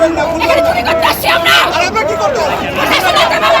করবেন না এখানে চুরি করতে আসছি আমরা আর আমরা কি করতে আপনারা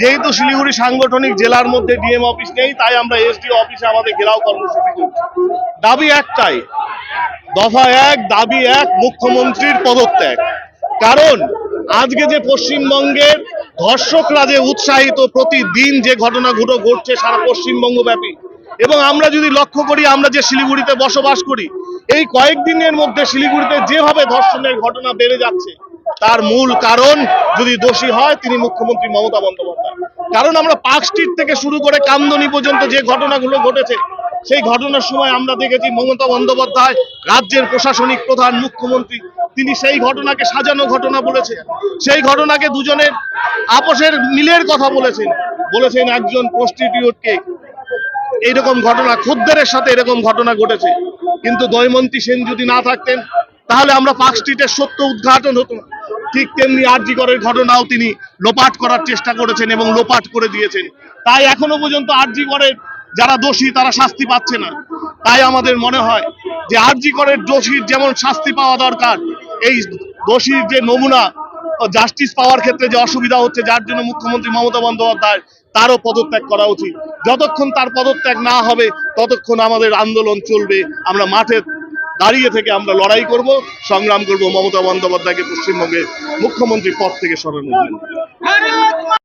যেহেতু শিলিগুড়ি সাংগঠনিক জেলার মধ্যে ডিএম অফিস নেই, তাই আমরা এসডিও অফিসে আমাদের ঘেরাও কর্মসূচি করছি। দাবি একটাই, দফা এক, দাবি এক, মুখ্যমন্ত্রীর পদত্যাগ। কারণ আজকে যে পশ্চিমবঙ্গের ধর্ষকরা যে উৎসাহিত প্রতিদিন যে ঘটনা ঘটনাগুলো ঘটছে সারা পশ্চিমবঙ্গ ব্যাপী এবং আমরা যদি লক্ষ্য করি, আমরা যে শিলিগুড়িতে বসবাস করি, এই কয়েকদিনের মধ্যে শিলিগুড়িতে যেভাবে ধর্ষণের ঘটনা বেড়ে যাচ্ছে তার মূল কারণ যদি দোষী হয়, তিনি মুখ্যমন্ত্রী মমতা বন্দ্যোপাধ্যায়। কারণ আমরা পার্ক স্ট্রিট থেকে শুরু করে কামদনি পর্যন্ত যে ঘটনাগুলো ঘটেছে, সেই ঘটনার সময় আমরা দেখেছি মমতা বন্দ্যোপাধ্যায়, রাজ্যের প্রশাসনিক প্রধান, মুখ্যমন্ত্রী, তিনি সেই ঘটনাকে সাজানো ঘটনা বলেছেন। সেই ঘটনাকে দুজনের আপোষের মিলের কথা বলেছেন। বলেছেন একজন প্রস্টিটিউটকে এইরকম ঘটনা, খদ্দেরের সাথে এরকম ঘটনা ঘটেছে। কিন্তু দয়মন্তী সেন যদি না থাকতেন, তাহলে আমরা পার্ক স্ট্রিটের সত্য উদ্ঘাটন হতো না। ঠিক তেমনি আরজিকরের ঘটনাও তিনি লোপাট করার চেষ্টা করেছেন এবং লোপাট করে দিয়েছেন। তাই এখনও পর্যন্ত আরজিকরের যারা দোষী, তারা শাস্তি পাচ্ছে না। তাই আমাদের মনে হয় যে আরজিকরের দোষীর যেমন শাস্তি পাওয়া দরকার, এই দোষীর যে নমুনা জাস্টিস পাওয়ার ক্ষেত্রে যে অসুবিধা হচ্ছে, যার জন্য মুখ্যমন্ত্রী মমতা বন্দ্যোপাধ্যায় তারও পদত্যাগ করা উচিত। যতক্ষণ তার পদত্যাগ না হবে, ততক্ষণ আমাদের আন্দোলন চলবে। আমরা মাঠে দাঁড়িয়ে থেকে আমরা লড়াই করব, সংগ্রাম করব মমতা বন্দ্যোপাধ্যায়কে পশ্চিমবঙ্গের মুখ্যমন্ত্রী পদ থেকে সরানোর জন্য